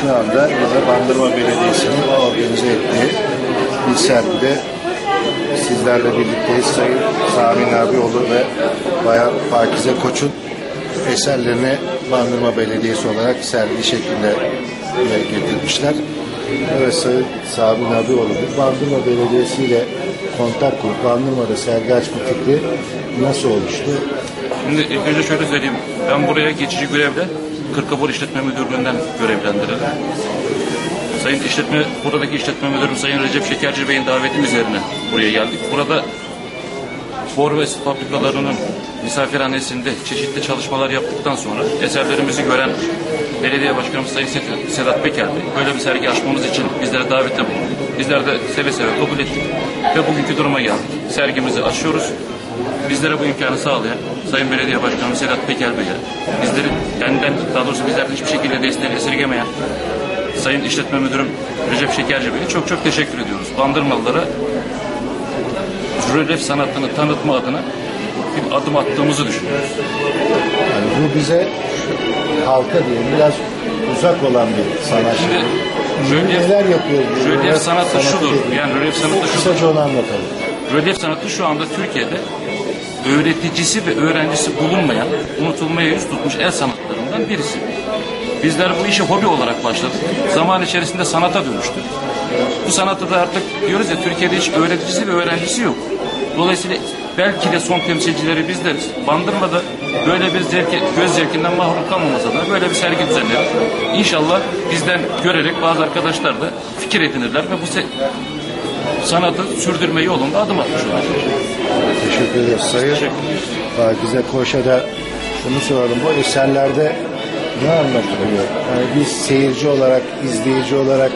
şu anda bize Bandırma Belediyesi'nin organize ettiği bir sergide sizlerle birlikteyiz. Sayın Sami Nabioğlu ve Bayan Pakize Koç'un eserlerini Bandırma Belediyesi olarak sergi şeklinde getirmişler. Evet Sayın Sami Nabioğlu Bandırma Belediyesi ile kontak kurup Bandırma'da sergi açma fikri nasıl oluştu? Şimdi ilk önce şöyle söyleyeyim. Ben buraya geçici görevle Kırkabur İşletme Müdürlüğü'nden görevlendirildim. Sayın işletme, buradaki işletme müdürüm Sayın Recep Şekerci Bey'in daveti üzerine buraya geldik. Burada Borves fabrikalarının misafirhanesinde çeşitli çalışmalar yaptıktan sonra eserlerimizi gören belediye başkanımız Sayın Sedat Peker Bey böyle bir sergi açmamız için bizlere davette bulundu. Bizler de seve seve kabul ettik ve bugünkü duruma geldik. Sergimizi açıyoruz. Bizlere bu imkanı sağlayan Sayın Belediye Başkanımız Sedat Peker Bey'e, bizleri benden, daha doğrusu bizlerden hiçbir şekilde desteğini esirgemeyen Sayın İşletme Müdürüm Recep Şekerci Bey'e çok çok teşekkür ediyoruz. Bandırmalılara rölyef sanatını tanıtma adına bir adım attığımızı düşünüyoruz. Yani bu bize halka diyelim biraz uzak olan bir sanat. Şimdi rölyef- neler yapıyor? bu rölyef sanatı şudur. dediğim? Yani rölyef sanatı şudur. Kısaca onu anlatalım. Rölyef sanatı şu anda Türkiye'de öğreticisi ve öğrencisi bulunmayan, unutulmaya yüz tutmuş el sanatlarından birisi. Bizler bu işi hobi olarak başladık. Zaman içerisinde sanata dönüştü. Bu sanatı da artık diyoruz ya Türkiye'de hiç öğreticisi ve öğrencisi yok. Dolayısıyla belki de son temsilcileri bizleriz. Bandırma'da böyle bir zevki, göz zevkinden mahrum kalmamasa da böyle bir sergi düzenledik. İnşallah bizden görerek bazı arkadaşlar da fikir edinirler ve bu sanatı sürdürme yolunda adım atmış olurlar. Teşekkür ederiz. Sayın Teşekkür Pakize Koş'a da şunu soralım. Bu eserlerde ne anlatılıyor? Yani biz seyirci olarak, izleyici olarak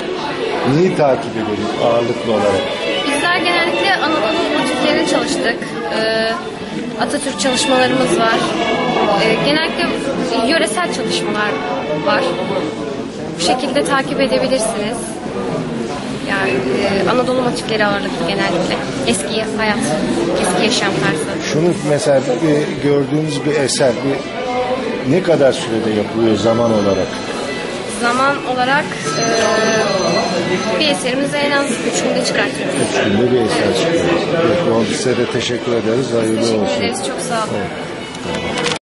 neyi takip edelim ağırlıklı olarak? Bizler genellikle Anadolu motiflerini çalıştık. Ee, Atatürk çalışmalarımız var. Ee, genellikle yöresel çalışmalar var. Bu şekilde takip edebilirsiniz. Yani e, Anadolu motifleri ağırlıklı genellikle. Eski hayat, eski yaşam tarzı. Şunu mesela bir, gördüğümüz bir eser bir ne kadar sürede yapılıyor zaman olarak? Zaman olarak e, bir eserimizi en az üç günde çıkartıyoruz. Üç günde bir eser çıkıyor. Size de teşekkür ederiz. Hayırlı Teşekkür olsun. ederiz. Çok sağ olun. Tamam.